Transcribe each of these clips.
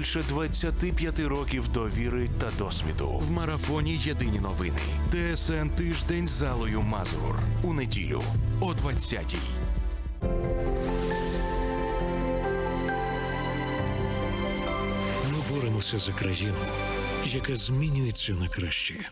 більше 25 років довіри та досвіду. В марафоні Єдині новини. ТСН тиждень залою Мазур у неділю о 20-й. Ми боремося за країну, яка змінюється на краще.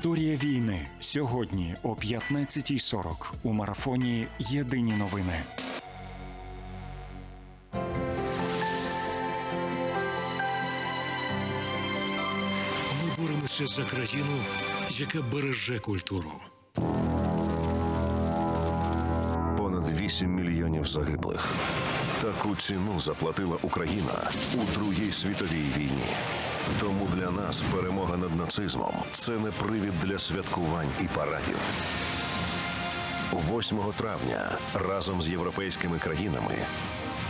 Історія війни сьогодні о 15.40 у марафоні Єдині новини. Ми боремося за країну, яка береже культуру. Понад 8 мільйонів загиблих. Таку ціну заплатила Україна у Другій світовій війні. Тому для нас перемога над нацизмом це не привід для святкувань і парадів. 8 травня разом з європейськими країнами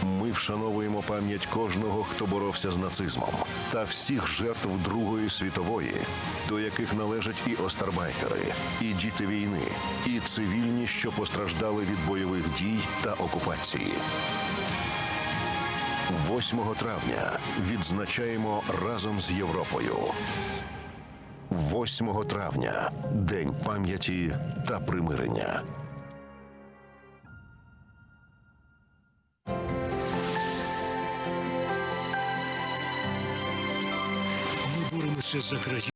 ми вшановуємо пам'ять кожного, хто боровся з нацизмом, та всіх жертв Другої світової, до яких належать і остарбайкери, і діти війни, і цивільні, що постраждали від бойових дій та окупації. 8 травня відзначаємо разом з Європою. 8 травня День пам'яті та примирення. Ми боремося за країну.